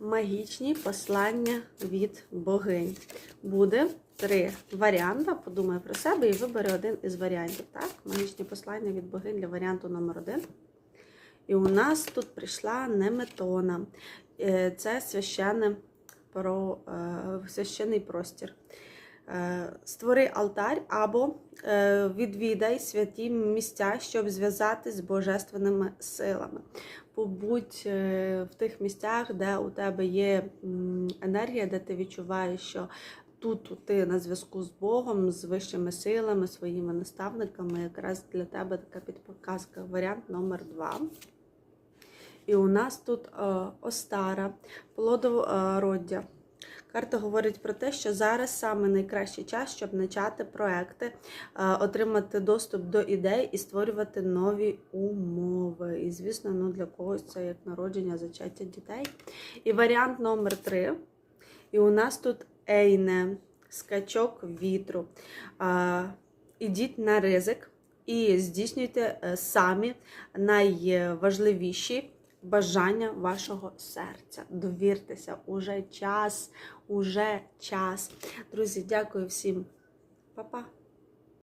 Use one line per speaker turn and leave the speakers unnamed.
магічні послання від богинь. Буде три варіанти. Подумай про себе і вибери один із варіантів. Так? Магічні послання від богинь для варіанту номер один. І у нас тут прийшла неметона. Е, Це священне про е, священний простір. Е, Створи алтарь або е, відвідай святі місця, щоб зв'язатись з божественними силами. Побудь е, в тих місцях, де у тебе є енергія, де ти відчуваєш, що тут ти на зв'язку з Богом, з вищими силами, своїми наставниками. Якраз для тебе така підказка. Варіант номер два. І у нас тут Остара, плодороддя. Карта говорить про те, що зараз саме найкращий час, щоб почати проекти, е, отримати доступ до ідей і створювати нові умови. І, звісно, ну, для когось це як народження, зачаття дітей. І варіант номер три. І у нас тут Ейне, скачок вітру. Е, Ідіть на ризик і здійснюйте е, самі найважливіші бажання вашого серця. Довіртеся, уже час, уже час. Друзі, дякую всім. Па-па.